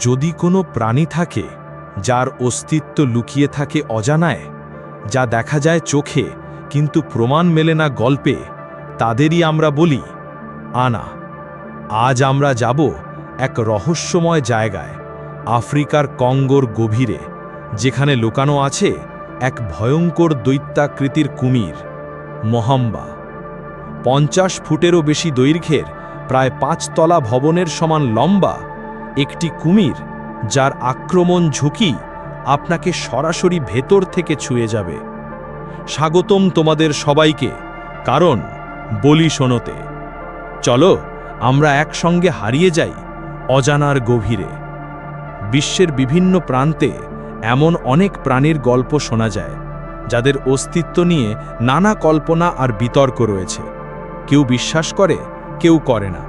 যদি কোনো প্রাণী থাকে, যার অস্তিত্ব লুকিয়ে থাকে অজানায়, যা দেখা যায় চোখে, কিন্তু প্রমাণ মেলে না গল্পে, তাদেরই আমরা বলি, আনা। আজ আমরা যাব এক রহস্যময় জায়গায়, আফ্রিকার কঙ্গোর গভীরে, যেখানে লুকানো আছে এক ভয়ঙ্কর দৈত্যাকৃতির কুমির, মহাম্বা। পঞ্চাশ ফুটেরও বেশি দৈর্ঘ্যের, প্রায় পাঁচতলা ভবনের সমান লম্বা একটি কুমির, যার আক্রমণ ঝুঁকি আপনাকে সরাসরি ভেতর থেকে ছুঁয়ে যাবে। স্বাগতম তোমাদের সবাইকে, কারণ বলি শোনোতে। চলো, আমরা একসঙ্গে হারিয়ে যাই অজানার গভীরে। বিশ্বের বিভিন্ন প্রান্তে এমন অনেক প্রাণীর গল্প শোনা যায়, যাদের অস্তিত্ব নিয়ে নানা কল্পনা আর বিতর্ক রয়েছে। কেউ বিশ্বাস করে, কেউ করে না।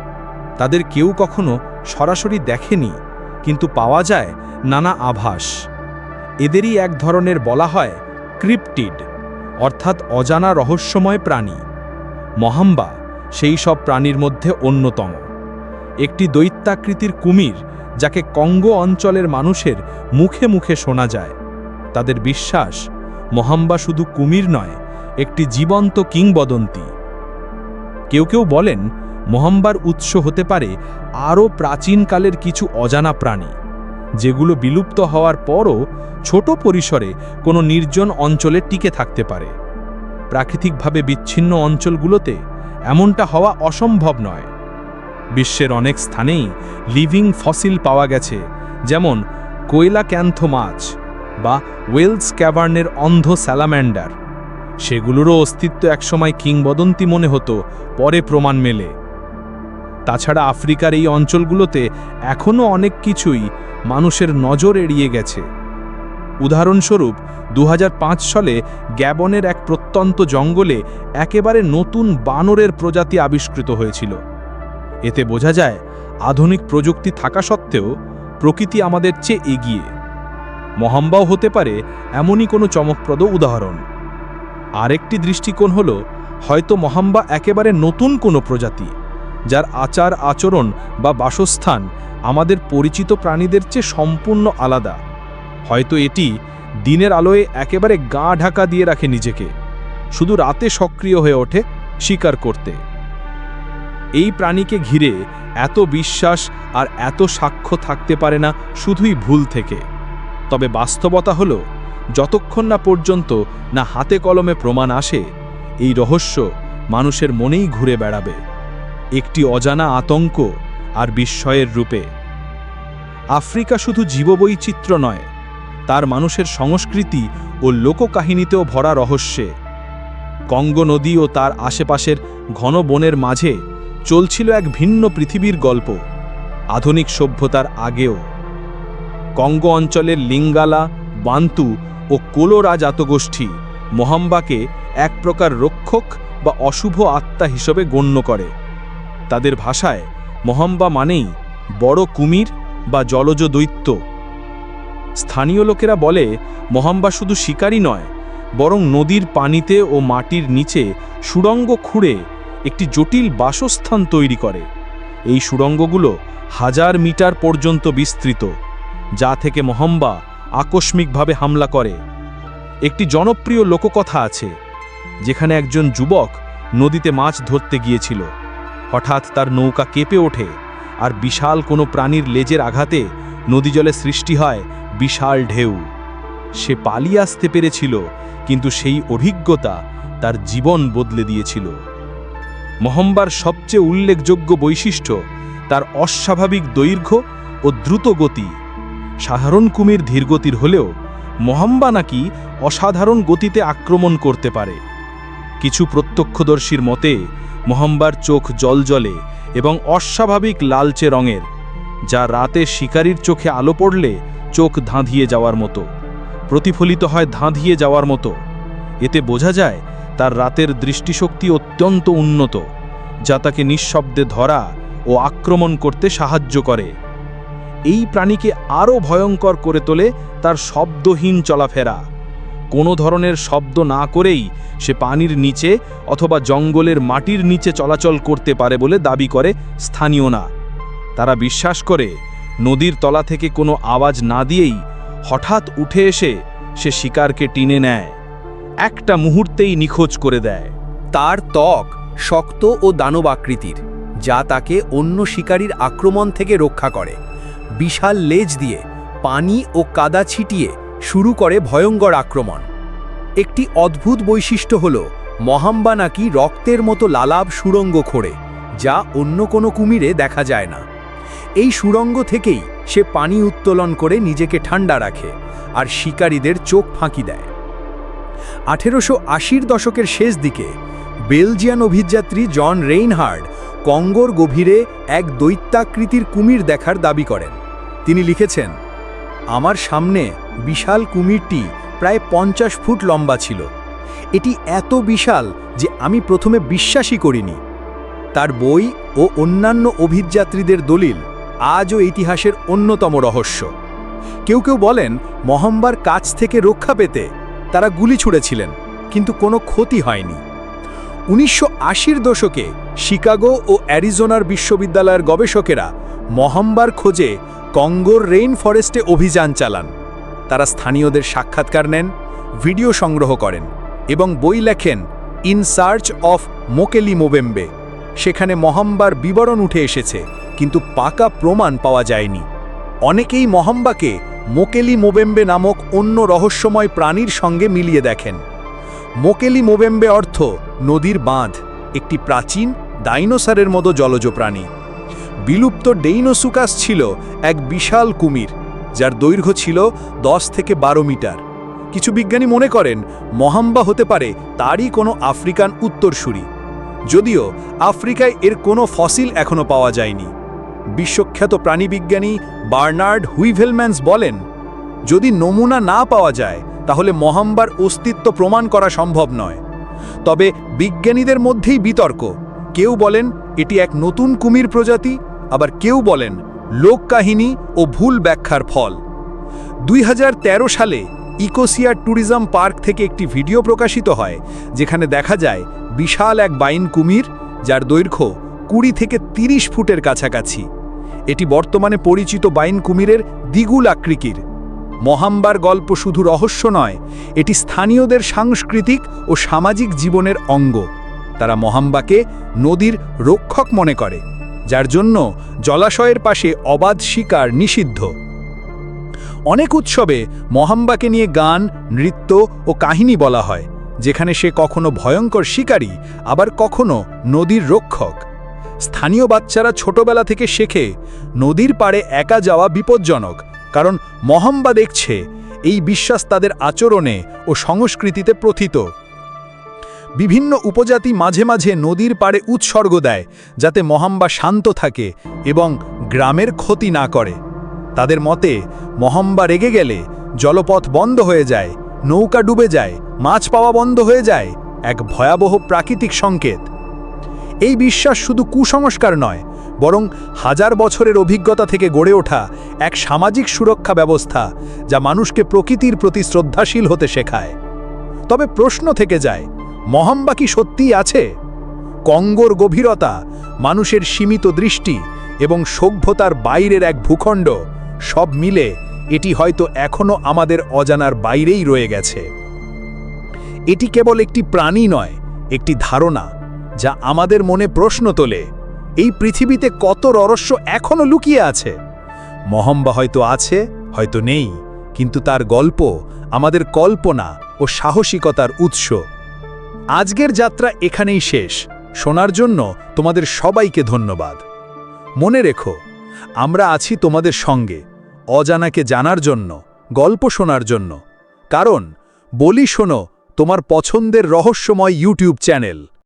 তাদের কেউ কখনো সরাসরি দেখেনি, কিন্তু পাওয়া যায় নানা আভাস। এদেরই এক ধরনের বলা হয় ক্রিপ্টিড, অর্থাৎ অজানা রহস্যময় প্রাণী। মহাম্বা সেই সব প্রাণীর মধ্যে অন্যতম। একটি দৈত্যাকৃতির কুমির যাকে কঙ্গো অঞ্চলের মানুষের মুখে মুখে শোনা যায়। তাদের বিশ্বাস মহাম্বা শুধু কুমির নয়, একটি জীবন্ত কিংবদন্তি। কেউ কেউ বলেন মহাম্বার উৎস হতে পারে আরও প্রাচীনকালের কিছু অজানা প্রাণী, যেগুলো বিলুপ্ত হওয়ার পরও ছোট পরিসরে কোনো নির্জন অঞ্চলে টিকে থাকতে পারে। প্রাকৃতিকভাবে বিচ্ছিন্ন অঞ্চলগুলোতে এমনটা হওয়া অসম্ভব নয়। বিশ্বের অনেক স্থানেই লিভিং ফসিল পাওয়া গেছে, যেমন কোয়লা ক্যান্থো মাছ বা ওয়েলস ক্যাভার্নের অন্ধ স্যালাম্যান্ডার। সেগুলোরও অস্তিত্ব একসময় কিংবদন্তি মনে হতো, পরে প্রমাণ মেলে। তাছাড়া আফ্রিকার এই অঞ্চলগুলোতে এখনও অনেক কিছুই মানুষের নজর এড়িয়ে গেছে। উদাহরণস্বরূপ দু হাজার পাঁচ সালে গ্যাবনের এক প্রত্যন্ত জঙ্গলে একেবারে নতুন বানরের প্রজাতি আবিষ্কৃত হয়েছিল। এতে বোঝা যায়, আধুনিক প্রযুক্তি থাকা সত্ত্বেও প্রকৃতি আমাদের চেয়ে এগিয়ে। মহাম্বাও হতে পারে এমনই কোনো চমকপ্রদ উদাহরণ। আরেকটি দৃষ্টিকোণ হল, হয়তো মহাম্বা একেবারে নতুন কোনো প্রজাতি। যার আচার, আচরণ বা বাসস্থান আমাদের পরিচিত প্রাণীদের চেয়ে সম্পূর্ণ আলাদা। হয়তো এটি দিনের আলোয় একেবারে গা ঢাকা দিয়ে রাখে নিজেকে, শুধু রাতে সক্রিয় হয়ে ওঠে শিকার করতে। এই প্রাণীকে ঘিরে এত বিশ্বাস আর এত সাক্ষ্য থাকতে পারে না শুধুই ভুল থেকে। তবে বাস্তবতা হল, যতক্ষণ না পর্যন্ত না হাতে কলমে প্রমাণ আসে, এই রহস্য মানুষের মনেই ঘুরে বেড়াবে। একটি অজানা আতঙ্ক আর বিস্ময়ের রূপে। আফ্রিকা শুধু জীববৈচিত্র্য নয়, তার মানুষের সংস্কৃতি ও লোককাহিনীতেও ভরা রহস্যে। কঙ্গো নদী ও তার আশেপাশের ঘন বনের মাঝে চলছিল এক ভিন্ন পৃথিবীর গল্প, আধুনিক সভ্যতার আগেও। কঙ্গো অঞ্চলের লিঙ্গালা, বান্তু ও কোলোরা জাতগোষ্ঠী মোহাম্বাকে এক প্রকার রক্ষক বা অশুভ আত্মা হিসেবে গণ্য করে। তাদের ভাষায় মোহাম্বা মানেই বড় কুমির বা জলজ দৈত্য। স্থানীয় লোকেরা বলে মোহাম্বা শুধু শিকারই নয়, বরং নদীর পানিতে ও মাটির নিচে সুড়ঙ্গ খুঁড়ে একটি জটিল বাসস্থান তৈরি করে। এই সুড়ঙ্গগুলো হাজার মিটার পর্যন্ত বিস্তৃত, যা থেকে মহম্বা আকস্মিকভাবে হামলা করে। একটি জনপ্রিয় লোককথা আছে, যেখানে একজন যুবক নদীতে মাছ ধরতে গিয়েছিল। হঠাৎ তার নৌকা কেঁপে ওঠে আর বিশাল কোনো প্রাণীর লেজের আঘাতে নদীজলে সৃষ্টি হয় বিশাল ঢেউ। সে পালিয়ে আসতে পেরেছিল, কিন্তু সেই অভিজ্ঞতা তার জীবন বদলে দিয়েছিল। মহম্বার সবচেয়ে উল্লেখযোগ্য বৈশিষ্ট্য তার অস্বাভাবিক দৈর্ঘ্য ও দ্রুত গতি। সাধারণ কুমির ধীরগতির হলেও মহাম্বা নাকি অসাধারণ গতিতে আক্রমণ করতে পারে। কিছু প্রত্যক্ষদর্শীর মতে মহাম্বার চোখ জলজলে এবং অস্বাভাবিক লালচে রঙের, যা রাতে শিকারীর চোখে আলো পড়লে চোখ ধাঁধিয়ে যাওয়ার মতো, প্রতিফলিত হয় ধাঁধিয়ে যাওয়ার মতো। এতে বোঝা যায় তার রাতের দৃষ্টিশক্তি অত্যন্ত উন্নত, যা তাকে নিঃশব্দে ধরা ও আক্রমণ করতে সাহায্য করে। এই প্রাণীকে আরও ভয়ঙ্কর করে তোলে তার শব্দহীন চলাফেরা। কোনো ধরনের শব্দ না করেই সে পানির নিচে অথবা জঙ্গলের মাটির নিচে চলাচল করতে পারে বলে দাবি করে স্থানীয়রা তারা বিশ্বাস করে, নদীর তলা থেকে কোনো আওয়াজ না দিয়েই হঠাৎ উঠে এসে সে শিকারকে টিনে নেয়। একটা মুহূর্তেই নিখোঁজ করে দেয়। তার ত্বক শক্ত ও দানব আকৃতির, যা তাকে অন্য শিকারীর আক্রমণ থেকে রক্ষা করে। বিশাল লেজ দিয়ে পানি ও কাদা ছিটিয়ে শুরু করে ভয়ঙ্কর আক্রমণ। একটি অদ্ভুত বৈশিষ্ট্য হল, মহাম্বা নাকি রক্তের মতো লালাব সুরঙ্গ খোঁড়ে, যা অন্য কোনো কুমিরে দেখা যায় না। এই সুরঙ্গ থেকেই সে পানি উত্তোলন করে নিজেকে ঠান্ডা রাখে আর শিকারীদের চোখ ফাঁকি দেয়। আঠেরোশো আশির দশকের শেষ দিকে, বেলজিয়ান অভিযাত্রী জন রেইনহার্ড কঙ্গোর গভীরে এক দৈত্যাকৃতির কুমির দেখার দাবি করেন। তিনি লিখেছেন, আমার সামনে বিশাল কুমিরটি প্রায় পঞ্চাশ ফুট লম্বা ছিল। এটি এত বিশাল যে আমি প্রথমে বিশ্বাসই করিনি। তার বই ও অন্যান্য অভিযাত্রীদের দলিল আজও ইতিহাসের অন্যতম রহস্য। কেউ কেউ বলেন মহম্বার কাছ থেকে রক্ষা পেতে তারা গুলি ছুড়েছিলেন, কিন্তু কোনো ক্ষতি হয়নি। উনিশশো আশির দশকে শিকাগো ও অ্যারিজোনার বিশ্ববিদ্যালয়ের গবেষকেরা মহাম্বার খোঁজে কঙ্গোর রেইন ফরেস্টে অভিযান চালান। তারা স্থানীয়দের সাক্ষাৎকার নেন, ভিডিও সংগ্রহ করেন এবং বই লেখেন in search of Mokele Mbembe. সেখানে মহাম্বার বিবরণ উঠে এসেছে, কিন্তু পাকা প্রমাণ পাওয়া যায়নি। অনেকেই মহাম্বাকে মোকেলি মোবেম্বে নামক অন্য রহস্যময় প্রাণীর সঙ্গে মিলিয়ে দেখেন। মোকেলি মোবেম্বে অর্থ নদীর বাঁধ, একটি প্রাচীন ডাইনোসারের মতো জলজ প্রাণী। বিলুপ্ত ডেইনোসুকাস ছিল এক বিশাল কুমির। যার দৈর্ঘ্য ছিল দশ থেকে বারো মিটার। কিছু বিজ্ঞানী মনে করেন মহাম্বা হতে পারে তারই কোনো আফ্রিকান উত্তরসূরি। যদিও আফ্রিকায় এর কোনো ফসিল এখনও পাওয়া যায়নি। বিশ্বখ্যাত প্রাণীবিজ্ঞানী বার্নার্ড হুইভেলম্যান্স বলেন, যদি নমুনা না পাওয়া যায়, তাহলে মহাম্বার অস্তিত্ব প্রমাণ করা সম্ভব নয়। তবে বিজ্ঞানীদের মধ্যেই বিতর্ক। কেউ বলেন, এটি এক নতুন কুমির প্রজাতি। আবার কেউ বলেন লোককাহিনী ও ভুল ব্যাখ্যার ফল। দুই হাজার তেরো সালে ইকোসিয়া ট্যুরিজম পার্ক থেকে একটি ভিডিও প্রকাশিত হয়, যেখানে দেখা যায় বিশাল এক বাইন কুমির, যার দৈর্ঘ্য কুড়ি থেকে ৩০ ফুটের কাছাকাছি। এটি বর্তমানে পরিচিত বাইন কুমিরের দ্বিগুল আকৃতির। মহাম্বার গল্প শুধু রহস্য নয়, এটি স্থানীয়দের সাংস্কৃতিক ও সামাজিক জীবনের অঙ্গ। তারা মহাম্বাকে নদীর রক্ষক মনে করে। যার জন্য জলাশয়ের পাশে অবাধ শিকার নিষিদ্ধ। অনেক উৎসবে মহাম্বাকে নিয়ে গান, নৃত্য ও কাহিনী বলা হয়, যেখানে সে কখনো ভয়ঙ্কর শিকারী, আবার কখনো নদীর রক্ষক। স্থানীয় বাচ্চারা ছোটবেলা থেকে শেখে, নদীর পাড়ে একা যাওয়া বিপজ্জনক, কারণ মহাম্বা দেখছে এই বিশ্বাস তাদের আচরণে ও সংস্কৃতিতে প্রথিত। বিভিন্ন উপজাতি মাঝে মাঝে নদীর পাড়ে উৎসর্গ দেয়, যাতে মহাম্বা শান্ত থাকে এবং গ্রামের ক্ষতি না করে। তাদের মতে মহাম্বা রেগে গেলে জলপথ বন্ধ হয়ে যায়, নৌকা ডুবে যায়, মাছ পাওয়া বন্ধ হয়ে যায়, এক ভয়াবহ প্রাকৃতিক সংকেত। এই বিশ্বাস শুধু কুসংস্কার নয়, বরং হাজার বছরের অভিজ্ঞতা থেকে গড়ে ওঠা এক সামাজিক সুরক্ষা ব্যবস্থা যা মানুষকে প্রকৃতির প্রতি শ্রদ্ধাশীল হতে শেখায়। তবে প্রশ্ন থেকে যায় মহাম্বা কি সত্যিই আছে? কঙ্গোর গভীরতা, মানুষের সীমিত দৃষ্টি এবং সভ্যতার বাইরের এক ভূখণ্ড, সব মিলে এটি হয়তো এখনও আমাদের অজানার বাইরেই রয়ে গেছে। এটি কেবল একটি প্রাণী নয়, একটি ধারণা, যা আমাদের মনে প্রশ্ন তোলে, এই পৃথিবীতে কত রহস্য এখনও লুকিয়ে আছে? মহম্বা হয়তো আছে, হয়তো নেই, কিন্তু তার গল্প আমাদের কল্পনা ও সাহসিকতার উৎস। আজকের যাত্রা এখানেই শেষ। শোনার জন্য তোমাদের সবাইকে ধন্যবাদ। মনে রেখো, আমরা আছি তোমাদের সঙ্গে, অজানাকে জানার জন্য, গল্প শোনার জন্য। কারণ, বলি শোনো তোমার পছন্দের রহস্যময় ইউটিউব চ্যানেল।